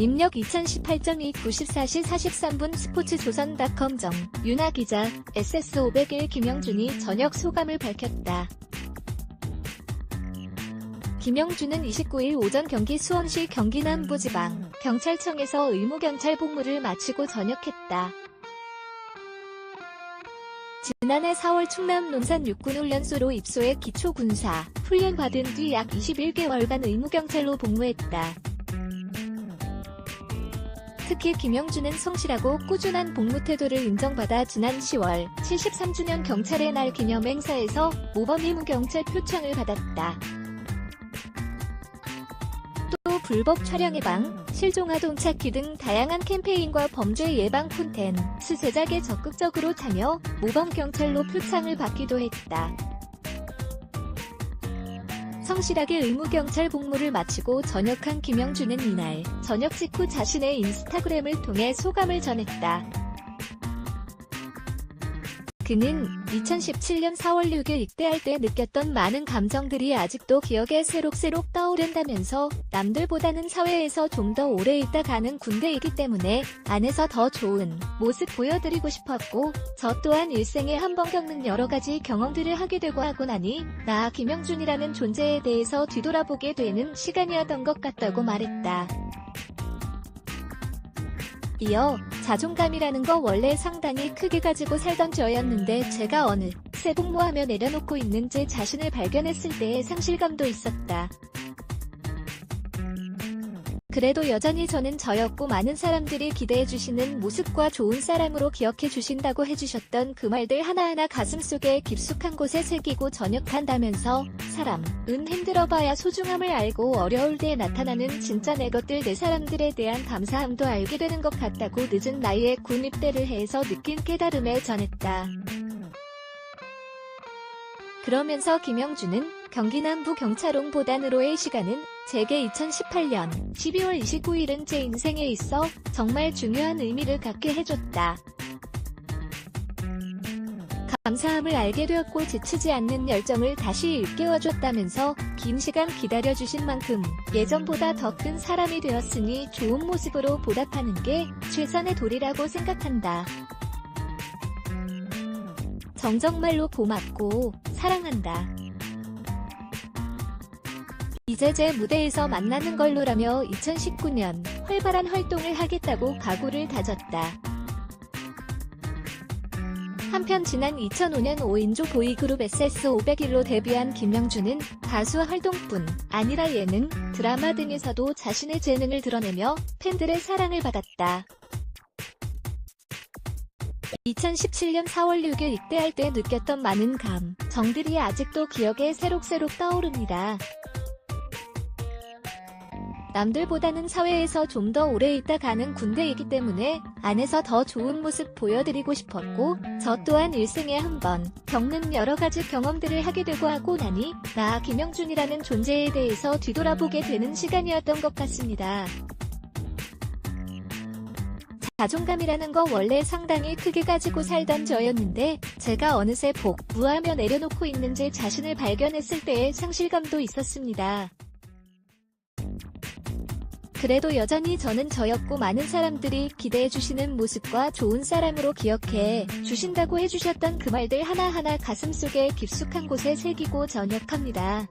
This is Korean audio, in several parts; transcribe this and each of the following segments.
입력 2018.2 94시 43분 스포츠조선닷컴 정 윤아 기자 SS501 김영준이 저녁 소감을 밝혔다. 김영준은 29일 오전 경기 수원시 경기 남부지방 경찰청에서 의무경찰 복무를 마치고 전역했다. 지난해 4월 충남 논산 육군훈련소로 입소해 기초군사 훈련 받은 뒤 약 21개월간 의무경찰로 복무했다. 특히 김영준은 성실하고 꾸준한 복무 태도를 인정받아 지난 10월 73주년 경찰의 날 기념 행사에서 모범 의무경찰 표창을 받았다. 또 불법 촬영 예방, 실종 아동 찾기 등 다양한 캠페인과 범죄 예방 콘텐츠 제작에 적극적으로 참여, 모범 경찰로 표창을 받기도 했다. 성실하게 의무경찰 복무를 마치고 전역한 김영준은 이날 전역 직후 자신의 인스타그램을 통해 소감을 전했다. 그는 2017년 4월 6일 입대할 때 느꼈던 많은 감정들이 아직도 기억에 새록새록 떠오른다면서 남들보다는 사회에서 좀 더 오래 있다 가는 군대이기 때문에 안에서 더 좋은 모습 보여드리고 싶었고 저 또한 일생에 한 번 겪는 여러 가지 경험들을 하게 되고 하고 나니 나 김영준이라는 존재에 대해서 뒤돌아보게 되는 시간이었던 것 같다고 말했다. 이어 자존감이라는 거 원래 상당히 크게 가지고 살던 저였는데 제가 어느 새 복무하며 내려놓고 있는 제 자신을 발견했을 때의 상실감도 있었다. 그래도 여전히 저는 저였고 많은 사람들이 기대해주시는 모습과 좋은 사람으로 기억해주신다고 해주셨던 그 말들 하나하나 가슴속에 깊숙한 곳에 새기고 전역한다면서 사람은 힘들어봐야 소중함을 알고 어려울 때 나타나는 진짜 내 것들 내 사람들에 대한 감사함도 알게 되는 것 같다고 늦은 나이에 군 입대를 해서 느낀 깨달음에 전했다. 그러면서 김영준은 경기 남부 경찰홍 보단으로의 시간은 제게 2018년 12월 29일은 제 인생에 있어 정말 중요한 의미를 갖게 해줬다. 감사함을 알게 되었고 지치지 않는 열정을 다시 일깨워줬다면서 긴 시간 기다려주신 만큼 예전보다 더 큰 사람이 되었으니 좋은 모습으로 보답하는 게 최선의 도리라고 생각한다. 정정말로 고맙고 사랑한다. 이제 제 무대에서 만나는 걸로라며 2019년 활발한 활동을 하겠다고 각오를 다졌다. 한편 지난 2005년 5인조 보이그룹 SS501로 데뷔한 김영준은 가수 활동뿐 아니라 예능, 드라마 등에서도 자신의 재능을 드러내며 팬들의 사랑을 받았다. 2017년 4월 6일 입대할 때 느꼈던 많은 감 정들이 아직도 기억에 새록새록 떠오릅니다. 남들보다는 사회에서 좀 더 오래 있다 가는 군대이기 때문에 안에서 더 좋은 모습 보여드리고 싶었고 저 또한 일생에 한 번 겪는 여러 가지 경험들을 하게 되고 하고 나니 나 김영준이라는 존재에 대해서 뒤돌아보게 되는 시간이었던 것 같습니다. 자존감이라는 거 원래 상당히 크게 가지고 살던 저였는데 제가 어느새 복 무하며 내려놓고 있는 제 자신을 발견했을 때의 상실감도 있었습니다. 그래도 여전히 저는 저였고 많은 사람들이 기대해주시는 모습과 좋은 사람으로 기억해 주신다고 해주셨던 그 말들 하나하나 가슴속에 깊숙한 곳에 새기고 전역합니다.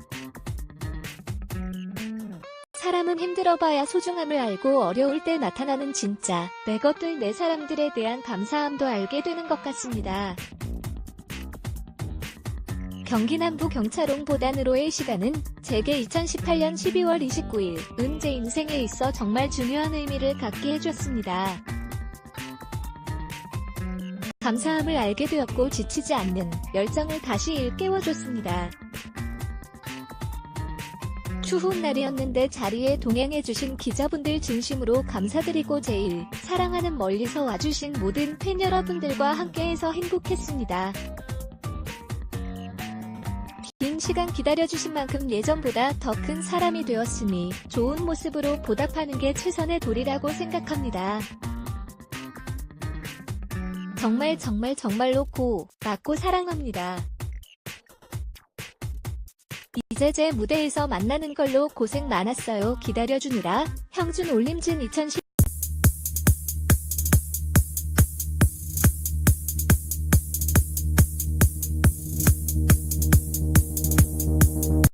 사람은 힘들어봐야 소중함을 알고 어려울 때 나타나는 진짜 내 것들 내 사람들에 대한 감사함도 알게 되는 것 같습니다. 경기 남부 경찰홍 보단으로의 시간은 제게 2018년 12월 29일 은제 인생에 있어 정말 중요한 의미를 갖게 해줬습니다. 감사함을 알게 되었고 지치지 않는 열정을 다시 일깨워줬습니다. 추운 날이었는데 자리에 동행해주신 기자분들 진심으로 감사드리고 제일 사랑하는 멀리서 와주신 모든 팬 여러분들과 함께해서 행복했습니다. 긴 시간 기다려주신 만큼 예전보다 더 큰 사람이 되었으니 좋은 모습으로 보답하는 게 최선의 도리라고 생각합니다. 정말 정말 정말로 고, 맞고 사랑합니다. 이제 제 무대에서 만나는 걸로 고생 많았어요. 기다려주느라. 형준 올림진 2010